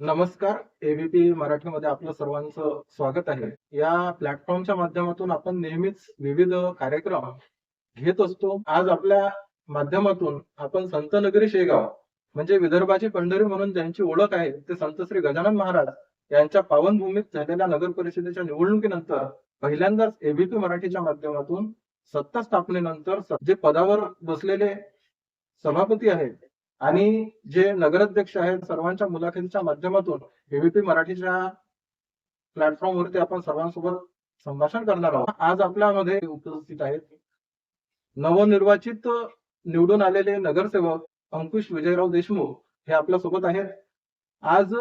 नमस्कार एबीपी मराठीमध्ये आपलं सर्वांचं स्वागत आहे. या प्लॅटफॉर्मच्या माध्यमातून आपण नेहमीच विविध कार्यक्रम घेत असतो. आज आपल्या माध्यमातून आपण संतनगरी शेगाव म्हणजे विदर्भाची पंढरी म्हणून ज्यांची ओळख आहे ते संत श्री गजानन महाराज यांच्या पावनभूमीत झालेल्या नगर परिषदेच्या निवडणुकीनंतर पहिल्यांदाच एबीपी मराठीच्या माध्यमातून सत्ता स्थापनेनंतर जे पदावर बसलेले सभापती आहेत आणि जे नगराध्यक्ष आहेत सर्वांच्या मुलाखतीच्या माध्यमातून एबीपी मराठीच्या प्लॅटफॉर्म वरती आपण सर्वांसोबत संभाषण करणार आहोत. आज आपल्यामध्ये उपस्थित आहेत नवनिर्वाचित निवडून आलेले नगरसेवक अंकुश विजयराव देशमुख हे आपल्यासोबत आहेत. आज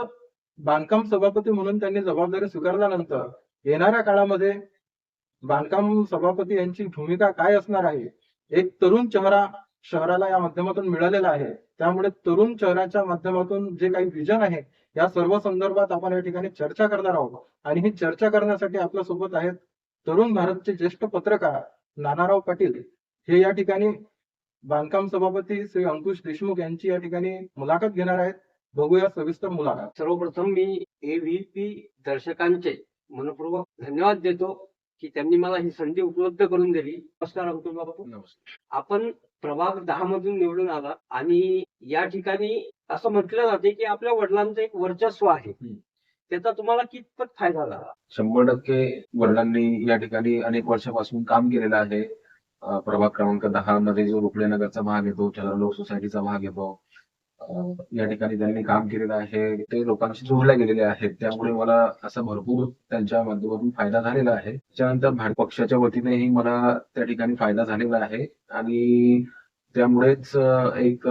बांधकाम सभापती म्हणून त्यांनी जबाबदारी स्वीकारल्यानंतर येणाऱ्या काळामध्ये बांधकाम सभापती यांची भूमिका काय असणार आहे? एक तरुण चेहरा शहराला या माध्यमातून मिळालेला आहे. त्यामुळे तरुण चेहऱ्याच्या माध्यमातून जे काही विजन आहे या सर्व संदर्भात आपण या ठिकाणी चर्चा करणार आहोत. आणि ही चर्चा करण्यासाठी आपल्यासोबत आहेत तरुण भारतचे ज्येष्ठ पत्रकार नानाराव पाटील. हे या ठिकाणी बांधकाम सभापती श्री अंकुश देशमुख यांची या ठिकाणी मुलाखत घेणार आहेत. बघूया सविस्तर मुलाखत. सर्वप्रथम मी एव्हीपी दर्शकांचे मनपूर्वक धन्यवाद देतो. की त्यांनी मला ही संधी उपलब्ध करून दिली. नमस्कार अंकुल बापू आपण प्रभाग दहा मधून निवडून आला आणि या ठिकाणी असं म्हटलं जाते की आपल्या वडिलांचं एक वर्चस्व आहे. त्याचा तुम्हाला कितपत फायदा झाला? शंभर टक्के वडिलांनी या ठिकाणी अनेक वर्षापासून काम केलेलं आहे. प्रभाग क्रमांक दहा मध्ये जो रुपडे नगरचा भाग येतो चंद्रलोक सोसायटीचा भाग येतो. या ठिकाणी त्यांनी काम केलेलं आहे. ते लोकांशी जोडल्या गेलेले आहेत. त्यामुळे मला असा भरपूर त्यांच्या माध्यमातून फायदा झालेला आहे. त्यानंतर भारत पक्षाच्या वतीनेही मला त्या ठिकाणी फायदा झालेला आहे. आणि त्यामुळेच एक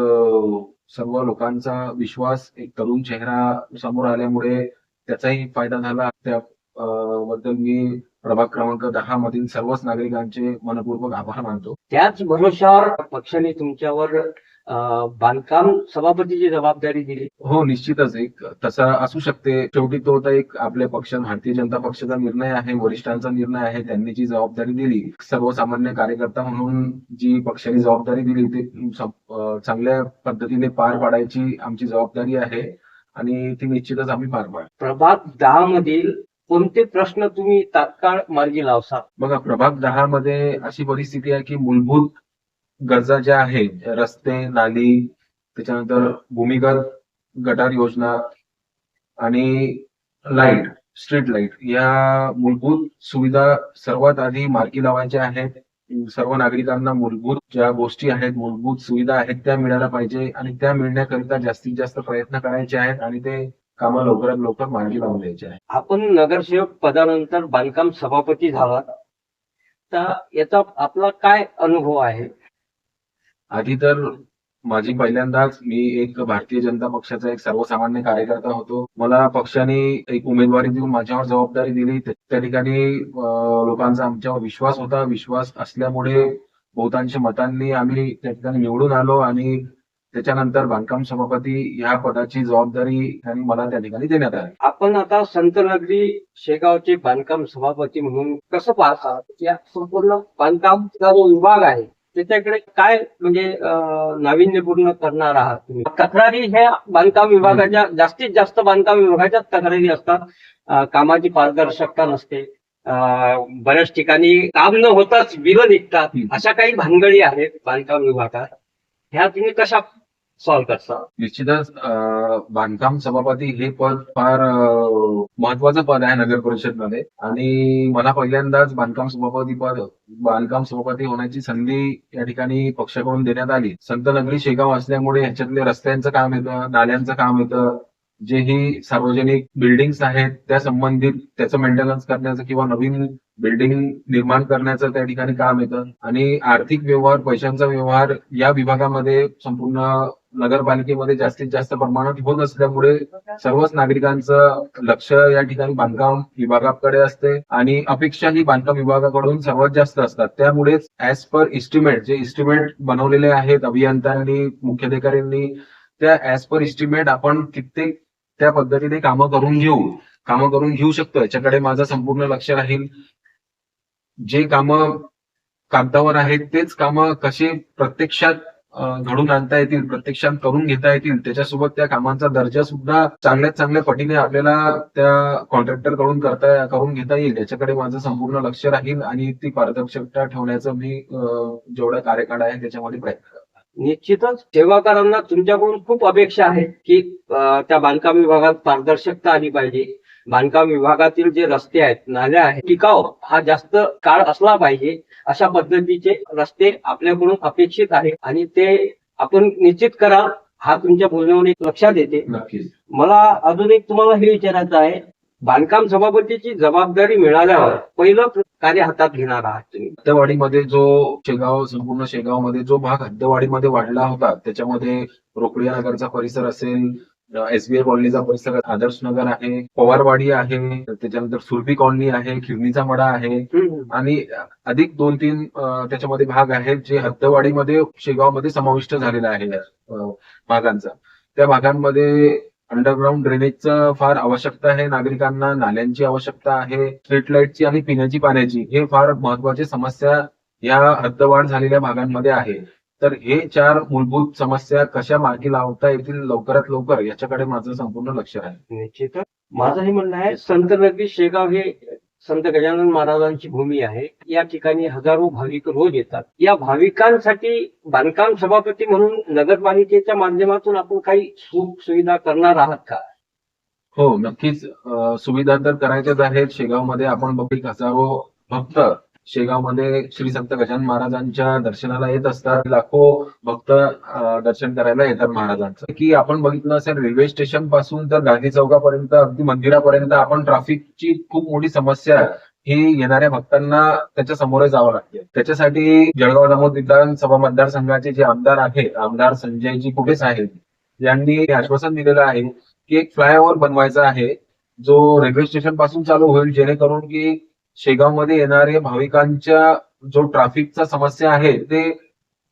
सर्व लोकांचा विश्वास एक तरुण चेहरा समोर आल्यामुळे त्याचाही फायदा झाला. त्या बद्दल मी प्रभाग क्रमांक दहा मधील सर्वच नागरिकांचे मनपूर्वक आभार मानतो. त्याच भरोशावर पक्षाने तुमच्यावर बांधकाम सभापतीची जबाबदारी दिली. हो निश्चितच. एक तसा असू शकते. शेवटी तो तर एक आपल्या पक्ष भारतीय जनता पक्षाचा निर्णय आहे वरिष्ठांचा निर्णय आहे त्यांनी जी जबाबदारी दिली सर्वसामान्य कार्यकर्ता म्हणून जी पक्षाने जबाबदारी दिली ते चांगल्या पद्धतीने पार पाडायची आमची जबाबदारी आहे आणि ती निश्चितच आम्ही पार पाड. प्रभाग दहा मधील कोणते प्रश्न तुम्ही तात्काळ मार्गी लावसाल? बघा प्रभाग दहा मध्ये अशी परिस्थिती आहे की मूलभूत गरजा ज्या आहेत रस्ते नाली त्याच्यानंतर भूमिगत गटार योजना आणि लाइट स्ट्रीट लाइट या मूलभूत सुविधा सर्वात आधी मार्गी लावायच्या आहेत. सर्व नागरिकांना मूलभूत ज्या गोष्टी आहेत मूलभूत सुविधा आहेत त्या मिळायला पाहिजे आणि त्या मिळण्याकरिता जास्तीत जास्त प्रयत्न करायचे आहेत आणि ते काम लवकरात लवकर मार्गी लावून द्यायचे आहेत. आपण नगरसेवक पदानंतर बांधकाम सभापती झाला तर याचा आपला काय अनुभव आहे? आधी तर माझी पहिल्यांदाच मी एक भारतीय जनता पक्षाचा एक सर्वसामान्य कार्यकर्ता होतो. मला पक्षाने एक उमेदवारी देऊन माझ्यावर जबाबदारी दिली. त्या ठिकाणी लोकांचा आमच्यावर विश्वास होता. विश्वास असल्यामुळे बहुतांश मतांनी आम्ही त्या ठिकाणी निवडून आलो आणि त्याच्यानंतर बांधकाम सभापती ह्या पदाची जबाबदारी मला त्या ठिकाणी देण्यात आली. आपण आता संतनगरी शेगावचे बांधकाम सभापती म्हणून कसं पाहता? या संपूर्ण बांधकामचा जो विभाग आहे त्याच्याकडे काय म्हणजे नाविन्यपूर्ण करणार आहात तुम्ही? तक्रारी ह्या बांधकाम विभागाच्या जास्तीत जास्त बांधकाम विभागाच्या तक्रारी असतात. कामाची पारदर्शकता नसते. अं, बऱ्याच ठिकाणी काम न होताच बिलं निघतात. अशा काही भानगडी आहेत बांधकाम विभागात. ह्या तुम्ही कशा सॉल्व्ह करता. निश्चितच बांधकाम सभापती हे पद फार महत्वाचं पद आहे नगर परिषदमध्ये आणि मला पहिल्यांदाच बांधकाम सभापती पद बांधकाम सभापती होण्याची संधी या ठिकाणी पक्षाकडून देण्यात आली. संत नगरी शेगाव असल्यामुळे ह्याच्यातले रस्त्यांचं काम येतं नाल्यांचं काम येतं. जे ही सार्वजनिक बिल्डिंग्स आहेत त्या संबंधित त्याचं मेंटेनन्स करण्याचं किंवा नवीन बिल्डिंग निर्माण करण्याचं त्या ठिकाणी काम येतं. आणि आर्थिक व्यवहार पैशांचा व्यवहार या विभागामध्ये संपूर्ण नगरपालिकेमध्ये जास्तीत जास्त प्रमाणात होत असल्यामुळे सर्वच नागरिकांचं लक्ष या ठिकाणी बांधकाम विभागाकडे असते आणि अपेक्षा ही बांधकाम विभागाकडून सर्वात जास्त असतात. त्यामुळेच ऍज पर इस्टिमेट जे इस्टिमेट बनवलेले आहेत अभियंत्यांनी मुख्याधिकाऱ्यांनी त्या ऍज पर इस्टिमेट आपण कित्येक त्या पद्धतीने कामं करून घेऊ. कामं करून घेऊ शकतो. याच्याकडे माझं संपूर्ण लक्ष राहील. जे कामं कागदावर आहेत तेच कामं कसे प्रत्यक्षात घडून आणता येतील प्रत्यक्षात करून घेता येतील. त्याच्यासोबत त्या कामांचा दर्जा सुद्धा चांगल्यात चांगल्या पटीने आपल्याला त्या कॉन्ट्रॅक्टरकडून करता करून घेता येईल. याच्याकडे माझं संपूर्ण लक्ष राहील आणि ती पारदर्शकता ठेवण्याचं मी जेवढा कार्यकाळ आहे त्याच्यामध्ये प्रयत्न करतो निश्चितच. सेवाकारांना तुमच्याकडून खूप अपेक्षा आहे की त्या बांधकाम विभागात पारदर्शकता आली पाहिजे. बांधकाम विभागातील जे रस्ते आहेत नाल्या आहेत टिकाव हा जास्त काळ असला पाहिजे अशा पद्धतीचे रस्ते आपल्याकडून अपेक्षित आहे आणि ते आपण निश्चित करा हा तुमच्या बोलण्यावर एक लक्षात येते नक्कीच. मला अजून एक तुम्हाला हे विचारायचं आहे बांधकाम सभापतीची जबाबदारी मिळाल्यावर पहिलं कार्य हातात घेणार आहात तुम्ही? हद्दवाडीमध्ये जो शेगाव संपूर्ण शेगावमध्ये जो भाग हद्दवाडीमध्ये वाढला होता त्याच्यामध्ये रोकडिया नगरचा परिसर असेल एसबीआय कॉलनीचा परिसर आदर्श नगर आहे पवारवाडी आहे त्याच्यानंतर सुरभी कॉलनी आहे खिरणीचा मडा आहे आणि अधिक दोन तीन त्याच्यामध्ये भाग आहेत जे हद्दवाडीमध्ये शेगावमध्ये समाविष्ट झालेला आहे भागांचा. त्या भागांमध्ये अंडरग्राऊंड ड्रेनेजचं फार आवश्यकता आहे नागरिकांना नाल्यांची आवश्यकता आहे स्ट्रीट लाईटची आणि पिण्याची पाण्याची हे फार महत्वाची समस्या या हद्दवाढ झालेल्या भागांमध्ये आहे. तर हे चार मूलभूत समस्या कशा मार्गी लावता येतील लवकरात लवकर याच्याकडे माझं संपूर्ण लक्ष आहे निश्चितच. माझं हे म्हणणं आहे संत नगरी शेगाव हे संत गजानन महाराजांची भूमी आहे. या ठिकाणी हजारो भाविक रोज येतात. या भाविकांसाठी बांधकाम सभापती म्हणून नगरपालिकेच्या माध्यमातून आपण काही सुख सुविधा करणार आहात का? हो नक्कीच. सुविधा तर करायच्याच आहेत. शेगावमध्ये आपण बघित हजारो भक्त शेगावमध्ये श्री संत गजानन महाराजांच्या दर्शनाला येत असतात. लाखो भक्त दर्शन करायला येतात महाराजांचं. की आपण बघितलं असेल रेल्वे स्टेशनपासून तर गांधी चौकापर्यंत अगदी मंदिरापर्यंत आपण ट्राफिकची खूप मोठी समस्या ही येणाऱ्या भक्तांना त्याच्यासमोर जावं लागते. त्याच्यासाठी जळगाव जामोद विधानसभा मतदारसंघाचे जे आमदार आहेत आमदार संजयजी कुबेस आहेत यांनी आश्वासन दिलेलं आहे की एक फ्लायओव्हर बनवायचा आहे जो रेल्वे स्टेशनपासून चालू होईल जेणेकरून की शेगावमध्ये येणारे भाविकांच्या जो ट्रॅफिकचा समस्या आहे ते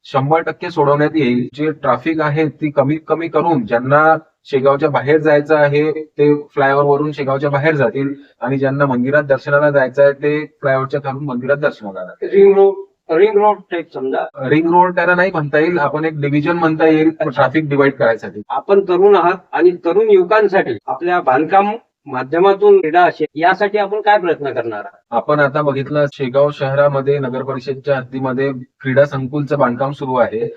शंभर टक्के सोडवण्यात येईल. जे ट्रॅफिक आहे ती कमीत कमी करून ज्यांना शेगावच्या बाहेर जायचं आहे ते फ्लायओव्हर वरून शेगावच्या बाहेर जातील आणि ज्यांना मंदिरात दर्शनाला जायचं आहे ते फ्लायओव्हरच्या खालून मंदिरात दर्शनाला जातील. Ring road ring road type समजा. रिंग रोड त्याला नाही म्हणता येईल आपण एक डिव्हिजन म्हणता येईल ट्रॅफिक डिवाइड करायसाठी. आपण तरुण आहात आणि तरुण युवकांसाठी आपल्या बांधकाम माध्यमातून क्रीडा असेल यासाठी आपण काय प्रयत्न करणार आहात? आपण आता बघितलं शेगाव शहरामध्ये नगर परिषदच्या हद्दीमध्ये क्रीडा संकुलचं बांधकाम सुरू आहे.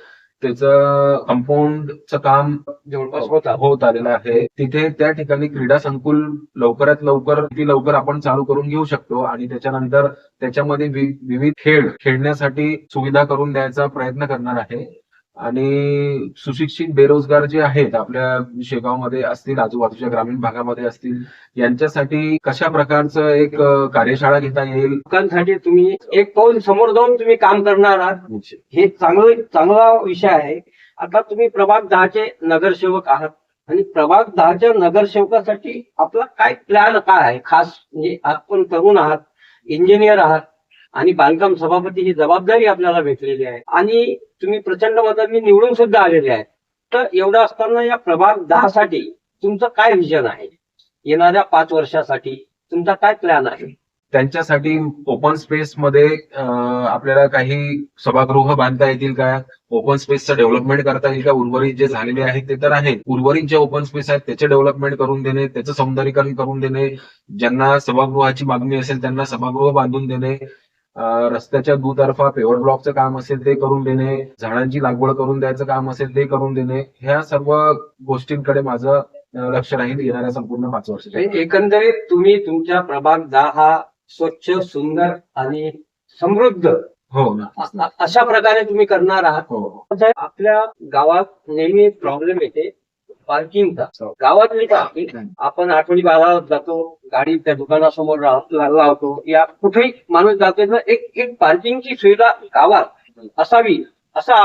त्याचं कंपाऊंडचं काम जवळपास होता आलेलं आहे. तिथे त्या ठिकाणी क्रीडा संकुल लवकरात लवकर किती लवकर आपण चालू करून घेऊ शकतो आणि त्याच्यानंतर त्याच्यामध्ये विविध खेळ खेळण्यासाठी सुविधा करून द्यायचा प्रयत्न करणार आहे. आणि सुशिक्षित बेरोजगार जे आहेत आपल्या शेगावमध्ये असतील आजूबाजूच्या ग्रामीण भागामध्ये असतील यांच्यासाठी कशा प्रकारचं एक कार्यशाळा घेता येईल? लोकांसाठी तुम्ही एक पाऊल समोर जाऊन तुम्ही काम करणार आहात. हे चांगलं चांगला विषय आहे. आता तुम्ही प्रभाग दहाचे नगरसेवक आहात. आणि प्रभाग दहाच्या नगरसेवकासाठी आपला काय प्लॅन काय आहे? खास म्हणजे आपण तरुण आहात इंजिनियर आहात. आणि बांधकाम सभापती ही जबाबदारी आपल्याला भेटलेली आहे. आणि तुम्ही प्रचंड मतांनी निवडून सुद्धा आलेले आहेत. तर एवढं असताना या प्रभाग दहा साठी तुमचं काय विजन आहे? येणाऱ्या पाच वर्षासाठी तुमचा काय प्लॅन आहे? त्यांच्यासाठी ओपन स्पेस मध्ये आपल्याला काही सभागृह बांधता येतील का? ओपन स्पेसचं डेव्हलपमेंट करता येईल का? उर्वरित जे झालेले आहेत ते तर आहेत. उर्वरित जे ओपन स्पेस आहेत त्याचे डेव्हलपमेंट करून देणे त्याचं सौंदर्यीकरण करून देणे ज्यांना सभागृहाची मागणी असेल त्यांना सभागृह बांधून देणे रस्त्याच्या दुतर्फा पेवर ब्लॉकचं काम असेल ते करून देणे झाडांची लागवड करून द्यायचं काम असेल ते करून देणे ह्या सर्व गोष्टींकडे माझं लक्ष राहील येणाऱ्या संपूर्ण पाच वर्षाच्या म्हणजे एकंदरीत तुम्ही तुमच्या प्रभाग दहा हा स्वच्छ सुंदर आणि समृद्ध हो ना. अशा प्रकारे तुम्ही करणार आहात. हो आपल्या गावात नेहमी प्रॉब्लेम येते. पार्किंगचा गावातली पार्किंग आपण आठवडी बाजारात जातो गाडी त्या दुकानासमोर लावतो. या कुठेही माणूस जातो एक एक पार्किंगची सुविधा गावात असावी. असा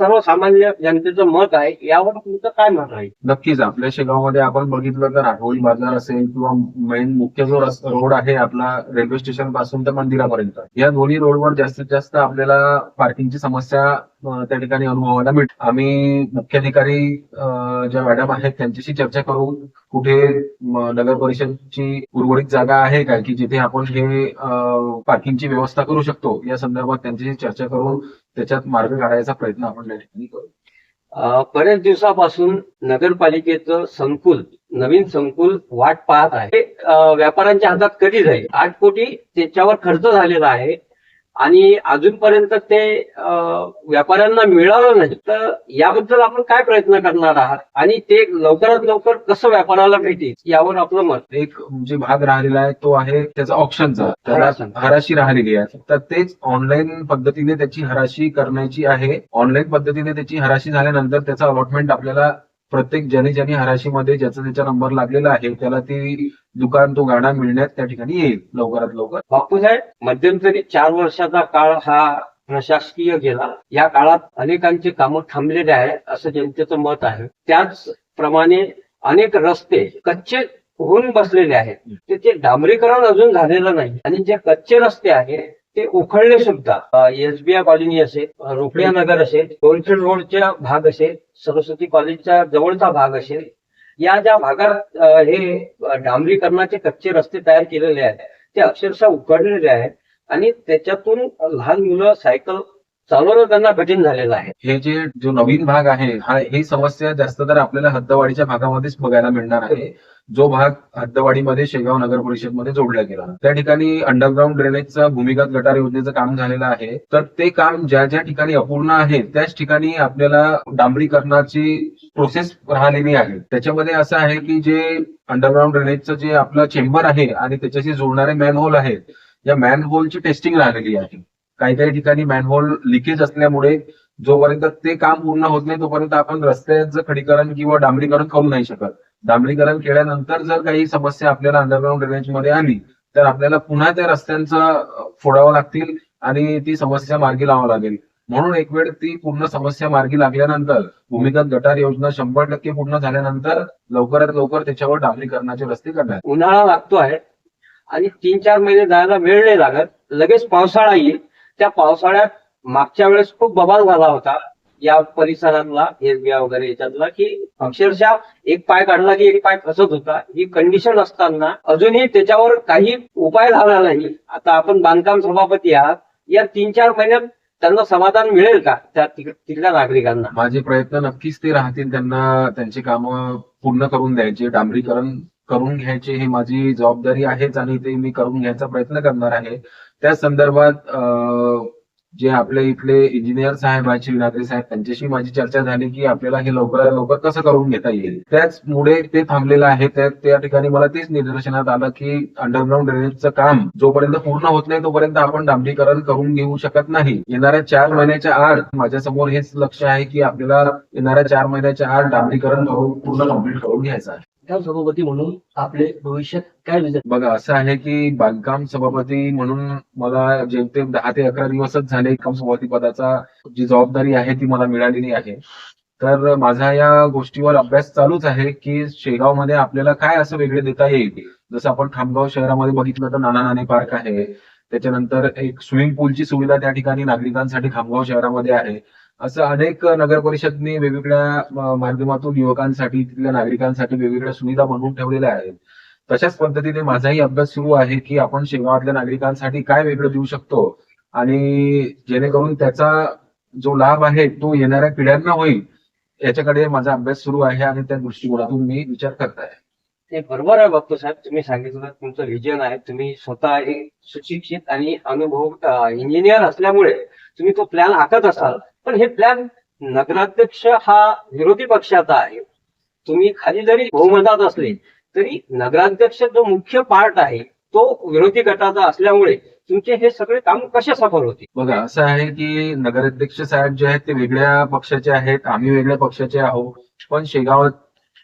सर्वसामान्य जनतेचं मत आहे यावर तुमचं काय मत आहे? नक्कीच आपल्या शेगावमध्ये आपण बघितलं तर आठवडी बाजार असेल किंवा मेन मुख्य जो रोड आहे आपला रेल्वे स्टेशनपासून तर मंदिरापर्यंत. या दोन्ही रोडवर जास्तीत जास्त आपल्याला पार्किंगची समस्या त्या ठिकाणी अनुभवायला मिळते. आम्ही मुख्याधिकारी ज्या मॅडम आहेत त्यांच्याशी चर्चा करून कुठे नगर परिषदची उर्वरित जागा आहे का? की जिथे आपण हे पार्किंगची व्यवस्था करू शकतो? या संदर्भात त्यांच्याशी चर्चा करून त्याच्यात मार्ग काढायचा प्रयत्न आपण त्या ठिकाणी करू बऱ्याच दिवसापासून नगरपालिकेचं संकुल नवीन संकुल वाट पाहत आहे. व्यापाऱ्यांच्या हातात कधी जाईल? आठ कोटी त्याच्यावर खर्च झालेला आहे. आणि अजूनपर्यंत ते व्यापाऱ्यांना मिळालं नाही. तर याबद्दल आपण काय प्रयत्न करणार आहात? आणि ते लवकरात लवकर कसं व्यापाराला भेटेल यावर आपलं मत. एक जे भाग राहिलेला आहे तो आहे त्याचा ऑप्शनचा. त्याला. हराशी राहिलेली आहे. तर तेच ऑनलाईन पद्धतीने त्याची हराशी करण्याची आहे. ऑनलाईन पद्धतीने त्याची हराशी झाल्यानंतर त्याचा अलॉटमेंट आपल्याला प्रत्येक ज्याने ज्याने हराशीमध्ये ज्याचा त्याचा नंबर लागलेला आहे त्याला ती दुकान तो गाडा मिळण्यात त्या ठिकाणी येईल लवकरात लवकर. बापूसाहेब मध्यंतरी चार वर्षाचा काळ हा प्रशासकीय गेला. या काळात अनेकांची कामं थांबलेली आहे असं जनतेचं मत आहे. त्याचप्रमाणे अनेक रस्ते कच्चे होऊन बसलेले आहेत. त्याचे डांबरीकरण अजून झालेलं नाही. आणि जे कच्चे रस्ते आहेत ते उखळले सुद्धा. एसबीआय कॉलनी असेल रुपया नगर असेल कोलफिल्ड रोडचा भाग असेल सरस्वती कॉलेजच्या जवळचा भाग असेल या ज्या भागात हे डांबरीकरणाचे कच्चे रस्ते तयार केलेले आहेत ते अक्षरशः उकडलेले आहेत आणि त्याच्यातून लहान मुलं सायकल चालवणं त्यांना कठीण झालेलं आहे. हे जे जो नवीन भाग आहे हा ही समस्या जास्त तर आपल्याला हद्दवाडीच्या भागामध्येच बघायला मिळणार आहे. जो भाग हद्दवाडीमध्ये शेगाव नगर परिषदमध्ये जोडला गेला. त्या ठिकाणी अंडरग्राऊंड ड्रेनेजचं भूमिगत गटार योजनेचं काम झालेलं आहे. तर ते काम ज्या ज्या ठिकाणी अपूर्ण आहे त्याच ठिकाणी आपल्याला डांबरीकरणाची प्रोसेस राहिलेली आहे. त्याच्यामध्ये असं आहे की जे अंडरग्राऊंड ड्रेनेजचं जे आपलं चेंबर आहे आणि त्याच्याशी जोडणारे मॅनहोल आहेत या मॅनहोलची टेस्टिंग राहिलेली आहे. काही काही ठिकाणी मॅनहोल लिकेज असल्यामुळे जोपर्यंत ते काम पूर्ण होत नाही तोपर्यंत आपण रस्त्याचं खडीकरण किंवा डांबरीकरण करू नाही शकत. डांबरीकरण केल्यानंतर जर काही समस्या आपल्याला अंडरग्राऊंड ड्रेनेजमध्ये आली तर आपल्याला पुन्हा त्या रस्त्यांचं फोडावं लागतील आणि ती समस्या मार्गी लावावं लागेल. म्हणून एक वेळ ती पूर्ण समस्या मार्गी लागल्यानंतर भूमिगत गटार योजना शंभर टक्के पूर्ण झाल्यानंतर लवकरात लवकर त्याच्यावर डांबरीकरणाचे रस्ते करणार उन्हाळा लागतो आहे आणि तीन चार महिने जायला वेळ नाही लागत लगेच पावसाळा येईल त्या पावसाळ्यात मागच्या वेळेस खूप बबाल झाला होता. या परिसरांना एसबीआय वगैरे याच्यातला की अक्षरशः एक पाय काढला की एक पाय फसत होता. ही कंडिशन असताना अजूनही त्याच्यावर काही उपाय झाला नाही. आता आपण बांधकाम सभापती आहात. या तीन चार महिन्यात त्यांना समाधान मिळेल का त्या तिथल्या नागरिकांना? माझे प्रयत्न नक्कीच ते राहतील. त्यांना त्यांची कामं पूर्ण करून द्यायचे डांबरीकरण करून घ्यायचे ही माझी जबाबदारी आहेच आणि ते मी करून घ्यायचा प्रयत्न करणार आहे. त्या संदर्भात जे आपले इथले इंजिनियर साहेब आहेत शिवनाद्री साहेब त्यांच्याशी माझी चर्चा झाली की आपल्याला हे लवकरात लवकर कसं करून घेता येईल. त्याचमुळे ते थांबलेलं आहे. त्या त्या ठिकाणी मला तेच निदर्शनात आलं की अंडरग्राऊंड ड्रेनेजचं काम जोपर्यंत पूर्ण होत नाही तोपर्यंत आपण डांबरीकरण करून घेऊ शकत नाही. येणाऱ्या चार महिन्याच्या आड माझ्यासमोर हेच लक्ष आहे की आपल्याला येणाऱ्या चार महिन्याच्या आड डांबरीकरण करून पूर्ण कंप्लीट करून घ्यायचं आहे. सभापती म्हणून आपले भविष्यात काय विचार बघा असं आहे की बांधकाम सभापती म्हणून मला जेमतेम दहा ते अकरा दिवसच झाले काम सभापती पदाचा. जी जबाबदारी आहे ती मला मिळालेली आहे. तर माझा या गोष्टीवर अभ्यास चालूच आहे की शेगावमध्ये आपल्याला काय असं वेगळे देता येईल? जसं आपण खामगाव शहरामध्ये बघितलं तर नाना नाणे पार्क आहे. त्याच्यानंतर एक स्विमिंग पूलची सुविधा त्या ठिकाणी नागरिकांसाठी खामगाव शहरामध्ये आहे. असं अनेक नगर परिषदने वेगवेगळ्या माध्यमातून युवकांसाठी तिथल्या नागरिकांसाठी वेगवेगळ्या सुविधा बनवून ठेवलेल्या आहेत. तशाच पद्धतीने माझाही अभ्यास सुरू आहे की आपण शेगावातल्या नागरिकांसाठी काय वेगळं देऊ शकतो आणि जेणेकरून त्याचा जो लाभ आहे तो येणाऱ्या पिढ्यांना होईल याच्याकडे माझा अभ्यास सुरू आहे आणि त्या दृष्टिकोनातून मी विचार करत आहे. ते बरोबर आहे बघतो साहेब तुम्ही सांगितलं तुमचं विजन आहे तुम्ही स्वतः एक सुशिक्षित आणि अनुभव इंजिनियर असल्यामुळे तुम्ही तो प्लॅन आखत असाल. पण हे प्लॅन नगराध्यक्ष हा विरोधी पक्षाचा आहे. तुम्ही खाली जरी बहुमतात असले तरी नगराध्यक्ष जो मुख्य पार्ट आहे तो विरोधी गटाचा असल्यामुळे तुमचे हे सगळे काम कसे सफल होते बघा असं आहे की नगराध्यक्ष साहेब जे आहेत ते वेगळ्या पक्षाचे आहेत आम्ही वेगळ्या पक्षाचे आहोत. पण शेगाव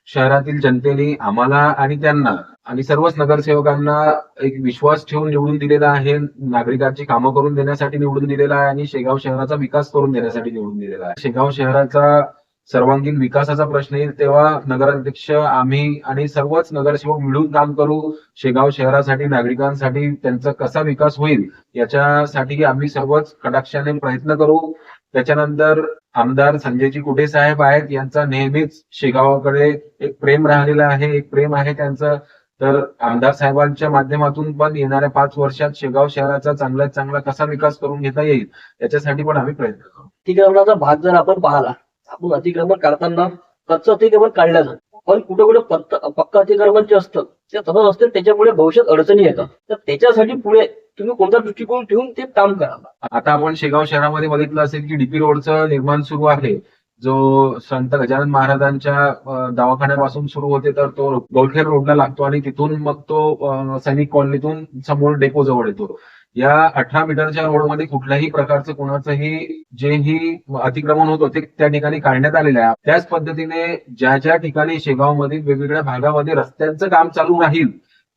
शहरातील जनतेने आम्हाला आणि त्यांना आणि सर्वच नगरसेवकांना एक विश्वास ठेवून निवडून दिलेला आहे. नागरिकांची कामं करून देण्यासाठी निवडून दिलेला आहे आणि शेगाव शहराचा विकास करून देण्यासाठी निवडून दिलेला आहे. शेगाव शहराचा सर्वांगीण विकासाचा प्रश्न येईल तेव्हा नगराध्यक्ष आम्ही आणि सर्वच नगरसेवक मिळून काम करू. शेगाव शहरासाठी नागरिकांसाठी त्यांचा कसा विकास होईल याच्यासाठी आम्ही सर्वच कटाक्षाने प्रयत्न करू. त्याच्यानंतर आमदार संजयजी कुठे साहेब आहेत यांचा नेहमीच शेगावाकडे एक प्रेम राहिलेलं आहे एक प्रेम आहे त्यांचं. तर आमदार साहेबांच्या माध्यमातून पण येणाऱ्या पाच वर्षात शेगाव शहराचा चांगल्यात चांगला कसा विकास करून घेता येईल याच्यासाठी पण आम्ही प्रयत्न करू अतिक्रमणाचा भाग जर आपण पाहिला आपण अतिक्रमण काढताना कच्च अतिक्रमण काढलं जातं. पण कुठे कुठे पक्क अतिक्रमण जे असतं ते तसंच असते त्याच्यामुळे भविष्यात अडचणी येतात. तर त्याच्यासाठी पुढे तुम्ही कोणता दृष्टिकोन ठेवून ते काम करा आता आपण शेगाव शहरामध्ये बघितलं असेल की डीपी रोडचं निर्माण सुरू आहे. जो संत गजानन महाराजांच्या दवाखान्यापासून सुरू होते तर तो गोलखेर रोडला लागतो आणि तिथून मग तो सैनिक कॉलनीतून समोर डेपो जवळ येतो. या अठरा मीटरच्या रोडमध्ये कुठल्याही प्रकारचं कोणाचंही जेही अतिक्रमण होतं ते त्या ठिकाणी काढण्यात आलेलं आहे. त्याच पद्धतीने ज्या ज्या ठिकाणी शेगावमध्ये वेगवेगळ्या भागामध्ये रस्त्यांचं काम चालू राहील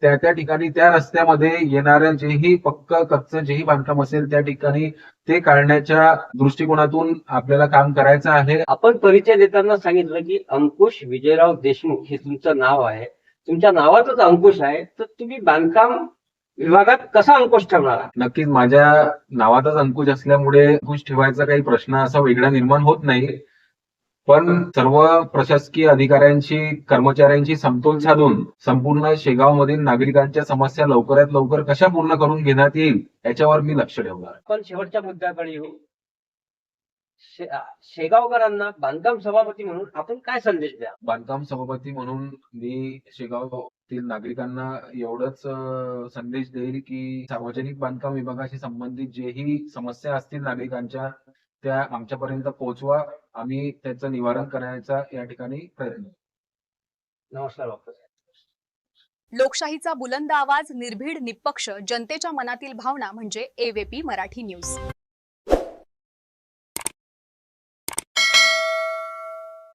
त्या त्या ठिकाणी त्या रस्त्यामध्ये येणारं जेही पक्क कच्चं जेही बांधकाम असेल त्या ठिकाणी ते काढण्याच्या दृष्टिकोनातून आपल्याला काम करायचं आहे. आपण परिचय देताना सांगितलं की अंकुश विजयराव देशमुख हे तुमचं नाव आहे. तुमच्या नावातच अंकुश आहे. तर तुम्ही बांधकाम विभागात कसा अंकुश ठेवणार? नक्कीच माझ्या नावातच अंकुश असल्यामुळे अंकुश ठेवायचा काही प्रश्न असा वेगळा निर्माण होत नाही. पण सर्व प्रशासकीय अधिकाऱ्यांशी कर्मचाऱ्यांशी समतोल साधून संपूर्ण शेगावमधील नागरिकांच्या समस्या लवकरात लवकर कशा पूर्ण करून घेण्यात येईल याच्यावर मी लक्ष ठेवणार. आपण शेवटच्या मुद्द्याकडे येऊ शे- शेगावकरांना बांधकाम सभापती म्हणून आपण काय संदेश द्या बांधकाम सभापती म्हणून मी शेगावतील नागरिकांना एवढंच संदेश देईल की सार्वजनिक बांधकाम विभागाशी संबंधित जेही समस्या असतील नागरिकांच्या त्या आमच्यापर्यंत पोहोचवा. आम्ही त्याचं निवारण करण्याचा या ठिकाणी प्रयत्न करू. नमस्कार डॉक्टर लोकशाहीचा बुलंद आवाज निर्भीड निपक्ष जनतेच्या मनातील भावना म्हणजे एवेपी मराठी न्यूज.